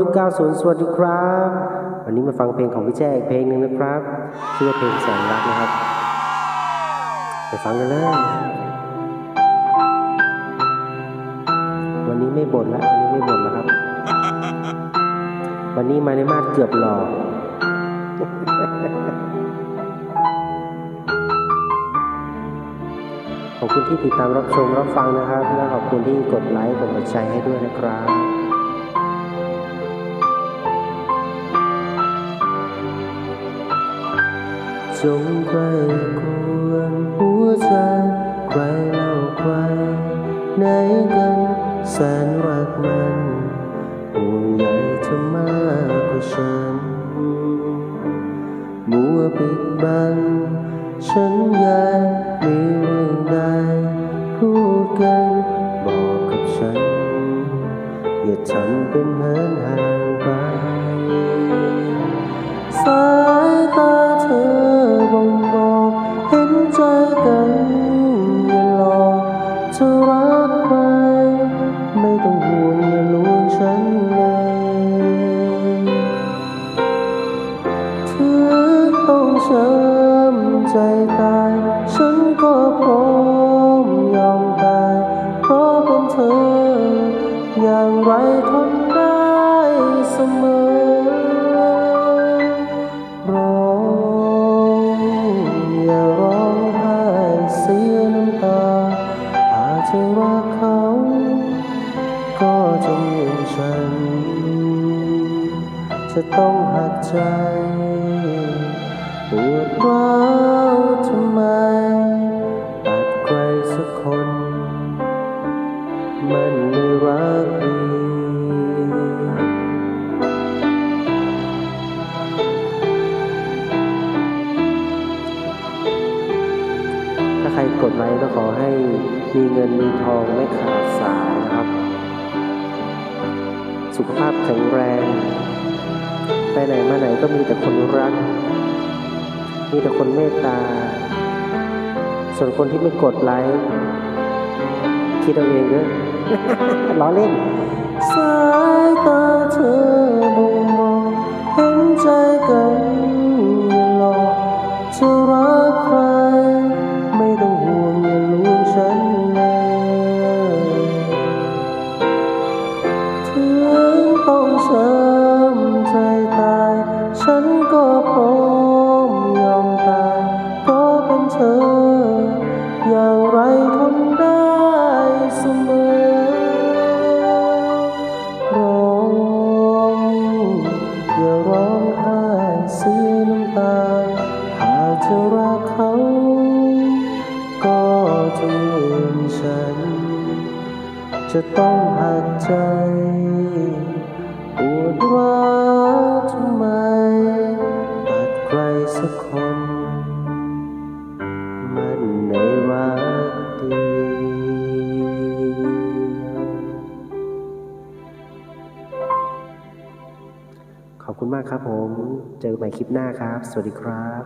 ยุค90 สวัสดีครับ วันนี้มาฟังเพลงของพี่แจ้อีกเพลงหนึ่งนะครับชื่อเพลงแสนรักนะครับ ไปฟังกันเลยวันนี้ไม่บ่นแล้ววันนี้ไม่บ่นแล้วครับ วันนี้มาในมาดเกือบหล่อขอบคุณที่ติดตามรับชมรับฟังนะครับ และขอบคุณที่กดไลค์กดหัวใจให้ด้วยนะครับ จงใครควรหัวใจใครเล่าใครไหนกันแสนรักมันห่วงใยเธอมากกว่าฉัน มัวปิดบังฉันยากมีเรื่องใดพูดกันบอกกับฉัน อย่าทำเป็นเหินห่าง จะรักใครไม่ต้องห่วงอย่าลวงฉันเลยถึงต้องช้ำใจตาย ฉันก็พร้อมยอมตายเพราะเป็นเธอ ฉัน จะต้องหักใจปวดร้าวทำไมตัดใครสักคน มันไม่รักดีถ้าใครกดไลค์ก็ขอให้มีเงินมีทองไม่ขาดสาย สุขภาพแข็งแรง ไปไหนมาไหนก็มีแต่คนรัก มีแต่คนเมตตา ส่วนคนที่ไม่กดไลค์คิดเอาเองเด้อล้อเล่น สายตาเธอ ฉัน จะต้องหักใจปวดร้าวทำไมตัดใครสักคน มันในรักดีขอบคุณมากครับผม เจอกันใหม่คลิปหน้าครับ สวัสดีครับ